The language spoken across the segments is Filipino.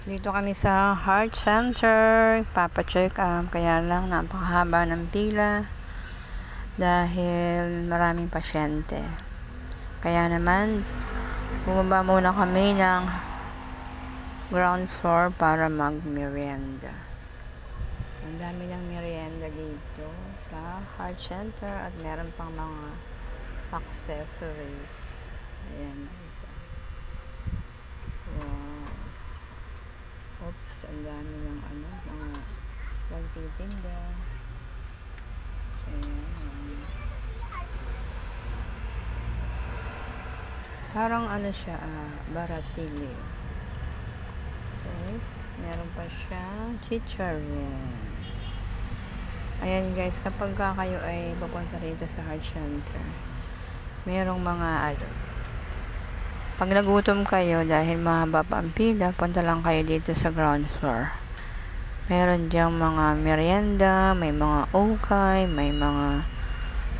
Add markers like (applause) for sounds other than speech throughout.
Dito kami sa Heart Center. Papa-check up. Kaya lang napakahaba ng pila. Dahil maraming pasyente. Kaya naman, bumaba muna kami ng ground floor para mag-merienda. Ang dami ng merienda dito sa Heart Center at meron pang mga accessories. Ayan, guys. Wow. Oops, ang dami ng ano, mga pagtitinda. Ayan. Parang ano siya, ah, baratili. Oops, meron pa siyang chicharon. Ayan guys, kapag ka kayo ay pupunta rito sa Heart Center, merong mga ano, pag nagutom kayo dahil mahaba pa ang pila, punta lang kayo dito sa ground floor. Meron diyang mga merienda, may mga ukay, may mga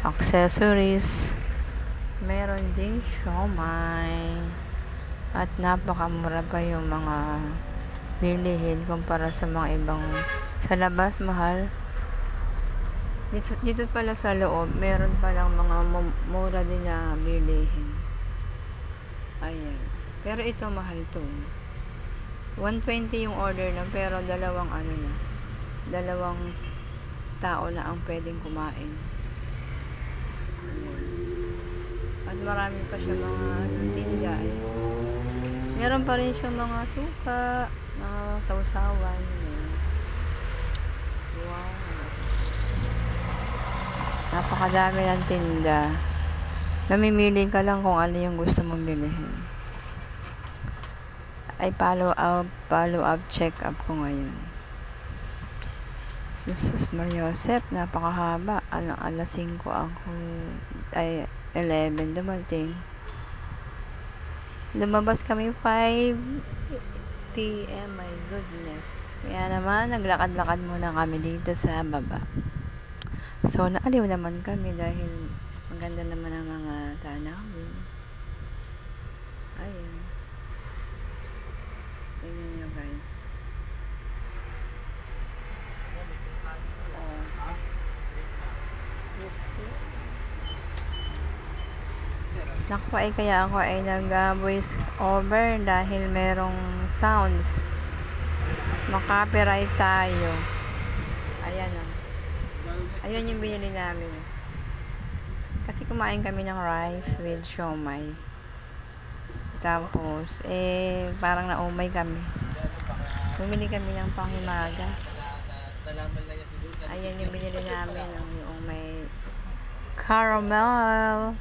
accessories. Meron ding siomay. At napakamura pa yung mga bilihin kumpara sa mga ibang sa labas mahal. Dito, dito pala sa loob, meron palang mga mu- mura din na bilihin. Ayan. Pero ito mahal to. 120 yung order na pero dalawang ano na. Dalawang tao na ang pwedeng kumain. Ayan. At marami pa siya mga tinda. Ayan. Meron pa rin siya mga suka, mga sausawan. Ayan. Wow. Napakadami ng tinda. Namimili ka lang kung ano yung gusto mong bilhin. Ay follow up, follow up, check up ko ngayon. Jesus Mariosep, napakahaba. Ano, alas 5 ako, ay 11 dumating. Lumabas kami 5 p.m. My goodness. Kaya naman, naglakad-lakad muna kami dito sa baba. So, naaliw naman kami dahil maganda naman ang mga tanawin. Ayun. Tingnan nyo guys. Oh. Yes, Naku ay kaya ako ay nag-voice over dahil merong sounds. Makapiright tayo. Ayan o. Ayan yung binili namin. Kasi kumain kami ng rice with siomay. Tapos, eh, parang naumay kami. Bumili kami ng panghimagas. Ayan yung binili namin. Ang yung may caramel.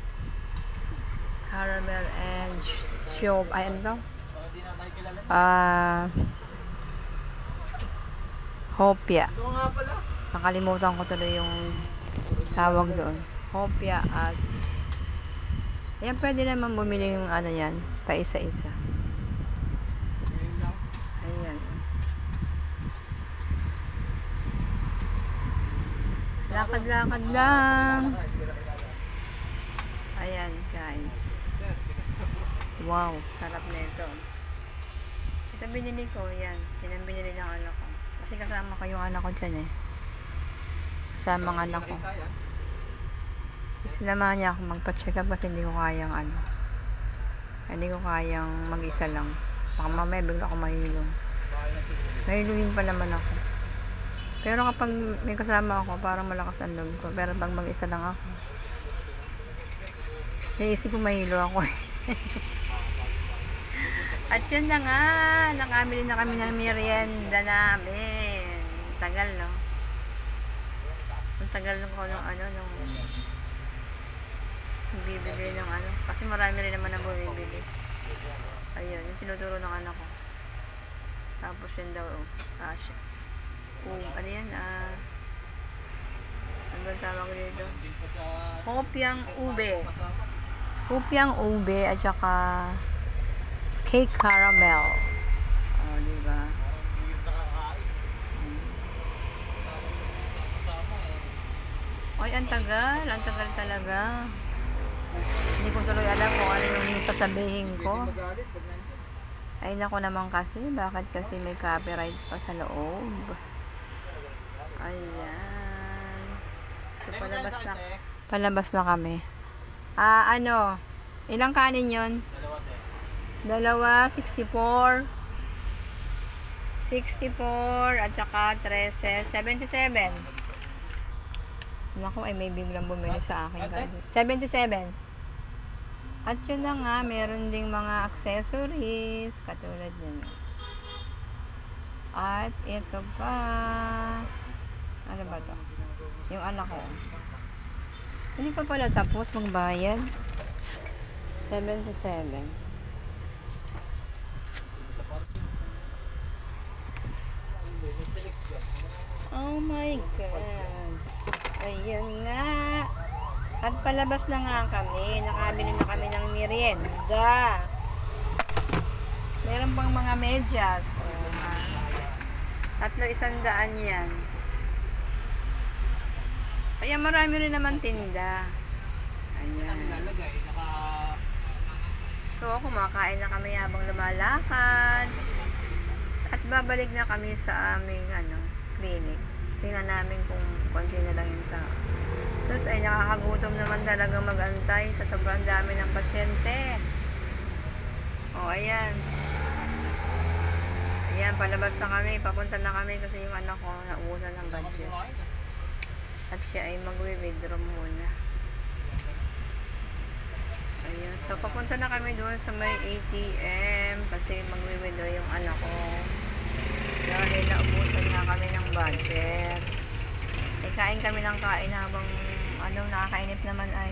Caramel and siom. Ay, ano to? Ah... hopia. Nakalimutan ko tuloy yung tawag doon. Hopia at yan pwede naman bumili yung ano yan pa isa-isa. Ayan. Lakad-lakad lang. Ayan guys. Wow, sarap na ito. Ito binili ko, yan. Yan binili ng anak ko. Kasi kasama ko yung anak ko dyan eh. Kasama ng anak ko. Sinamahan niya ako magpa-check up kasi hindi ko kayang ano. Hindi ko kayang mag-isa lang. Baka mamaya bigla ako mahilong. Mahiluhin pa naman ako. Pero kapag may kasama ako, parang malakas ang loob ko. Pero pag mag-isa lang ako, naisip ko mahilo ako. (laughs) At yun na nga, nakamili na kami ng merienda namin. Tagal, no? Ang tagal ko nung ano, nung bibili ng ano. Kasi marami rin naman ang bumibili. Ayun, yung tinuturo ng anak ko. Tapos yun daw, oh, ah, siya. Um, ano yan, ah, ano ba tawag dito? Hopyang ube. Hopyang ube at saka cake caramel. Oh, di ba? Ay, ang tagal. Ang tagal talaga. Hindi ko tuloy alam kung ano yung sasabihin ko. Ay nako naman kasi, bakit kasi may copyright pa sa loob? Ayan. So palabas na, palabas na kami. Ah, ano? Ilang kanin yon? Dalawa, 64. 64 at saka 13, 77. Naku, ay may biglang bumili sa akin. Ate? 77. At yun na nga, meron ding mga accessories, katulad yan. At ito pa. Ano ba to? Yung anak ko. Hindi pa pala tapos magbayad. 77. Oh my gosh. Ayan nga. At palabas na nga kami. Nakabili na kami ng merienda. Meron pang mga medyas. Tatlo isang daan yan. Kaya marami rin naman tinda. Ayan. So, kumakain na kami habang lumalakad. At babalik na kami sa aming ano, clinic. Tingnan namin kung konti na. Sus, ay nakakagutom naman talaga magantay sa sobrang dami ng pasyente. O, ayan. Ayan, palabas na kami. Papunta na kami kasi yung anak ko nauusan ng budget. At siya ay magwi-withdraw muna. Ayun. So, papunta na kami doon sa may ATM kasi magwi-withdraw yung anak ko. Dahil naubusan nga kami ng budget. Eh, kain kami ng kain habang ano, nakakainip naman ay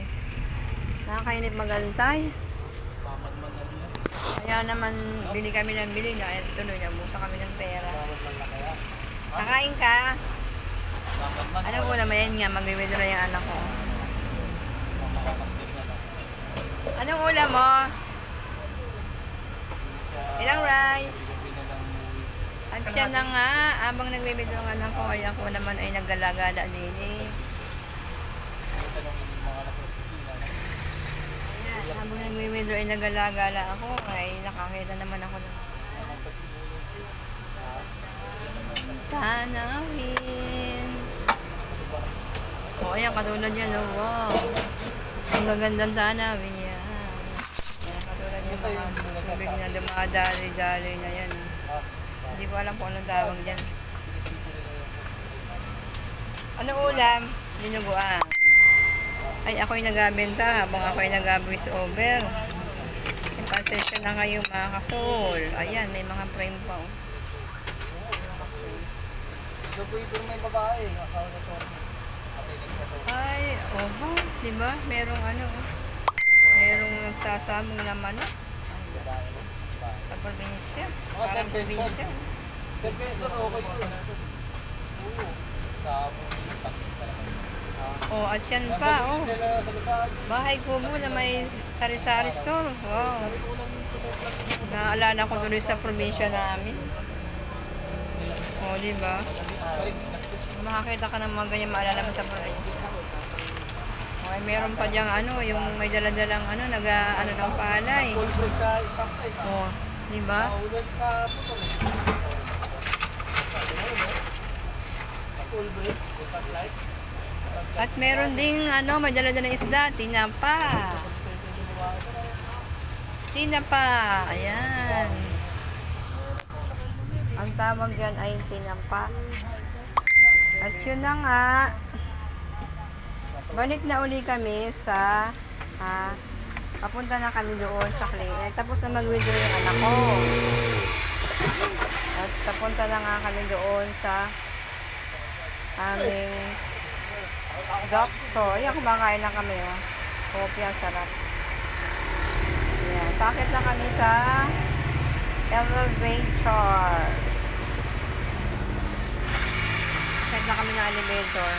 nakakainip yan. Kaya naman, bili kami ng bili na eh, tuloy na busa kami ng pera. Kakain ka? Ano ko naman yan nga, magwi-withdraw yung anak ko. Anong ulam mo? Ilang rice? At siya na nga, abang nagbibidyo ng anak ko, ay ako naman ay naggalagala din eh. May tanongin yung mga nasa opisina. no? Ayan, habang nagbibidyo ay naggalagala ako, ay nakakita naman ako ng tanawin. O, ayan, katulad yan, oh, wow. Ang gagandang tanawin yan. Ayan, katulad yung mga tubig na dumadali-dali na yan. Hindi ko alam kung anong tawag dyan. Ano ulam? Dinuguan. Ay, ako'y nagabenta habang ako'y nag-voice over. Pasensya na kayo mga kasol. Ayan, may mga frame pa. Oh. Ito may babae. Asawa na to. Ay, oh ba? Di ba? Merong ano, oh. Merong nagsasamong na manok. Babae. sa probinsya. Parang 10 pesos. probinsya. Sir Benson, okay yun. Oo. Sa talaga. Oh, at yan pa, oh. Bahay kubo na may sari-sari store. Wow. Naalala ko tuloy sa probinsya namin. Oh, di ba? Makakita ka ng mga ganyan maalala mo sa probinsya. Okay, meron pa diyang ano, yung may daladalang ano, naga, ano ng palay. Oh, di ba? Full break, stoplight. At meron ding ano, may daladalang isda, tinapa. Tinapa, ayan. Ang tawag dyan ay tinapa. At yun na nga, balik na uli kami sa, ah, papunta na kami doon sa clinic. Tapos na mag-withdraw yung anak ko. At papunta na nga kami doon sa aming doctor. Ayan, kumakain lang kami, oh. Kopi, ang sarap. Ayan, sakit na kami sa elevator. Sakit na kami ng elevator.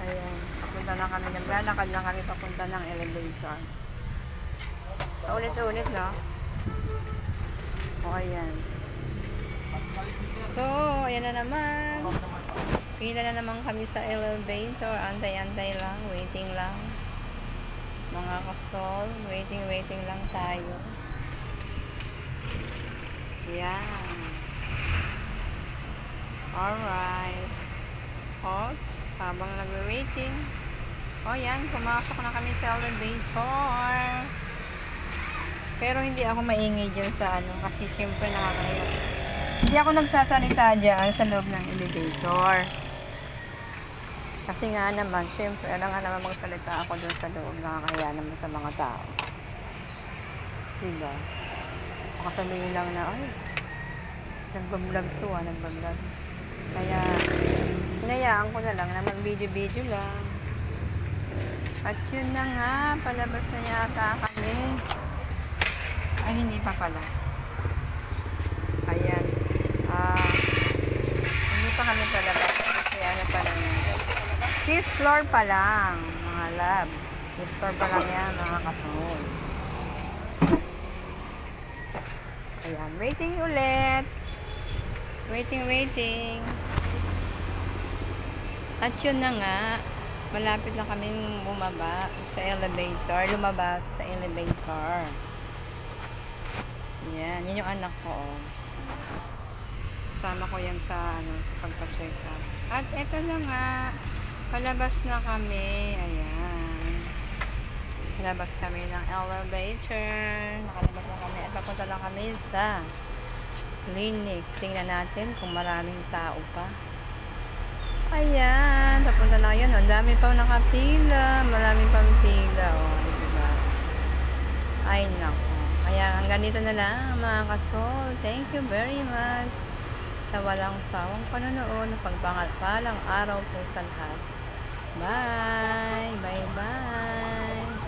Ayan, papunta na kami. Naglalakad na kami papunta ng elevator. Ulit-ulit, no? O, ayan. So, ayan na naman. Pila na naman kami sa elevator. Antay-antay lang. Waiting lang. Mga kasol. Waiting, waiting lang tayo. Yan. Alright. O, habang nag-waiting. O, yan. Pumasok na kami sa elevator. Pero hindi ako maingay dyan sa ano. Kasi syempre nakakaya. Hindi ako nagsasalita dyan sa loob ng elevator. Kasi nga naman, syempre, alam nga naman magsalita ako doon sa loob. Nakakaya naman sa mga tao. Diba? Makasaluhin lang na, ay, nagbablog to ah, nagbablog. Kaya, hinayaan ko na lang na mag-video-video lang. At yun na nga, palabas na yata kami. Ay, hindi pa pala. Ayan. Ah, hindi pa kami palabas. Kaya ano pa lang yan. Fifth floor pa lang, mga labs. Fifth floor pa lang yan, mga kasunod. Ayan, waiting ulit. Waiting, waiting. At yun na nga, malapit na kaming bumaba sa elevator, lumabas sa elevator. Yan, yun yung anak ko. Oh. Kasama ko yan sa, ano, sa pagpa-check up. At eto na nga, palabas na kami. Ayan. Palabas kami ng elevator. Nakalabas na kami at papunta lang kami sa clinic. Tingnan natin kung maraming tao pa. Ayan, papunta na yun. Ang dami pa nakapila. Marami pang pila. O, oh, diba? Ay, nako. Kaya hanggang dito na lang mga kasol. Thank you very much sa walang sawang panonood. Pagpangalpalang araw po sa lahat. Bye! Bye-bye!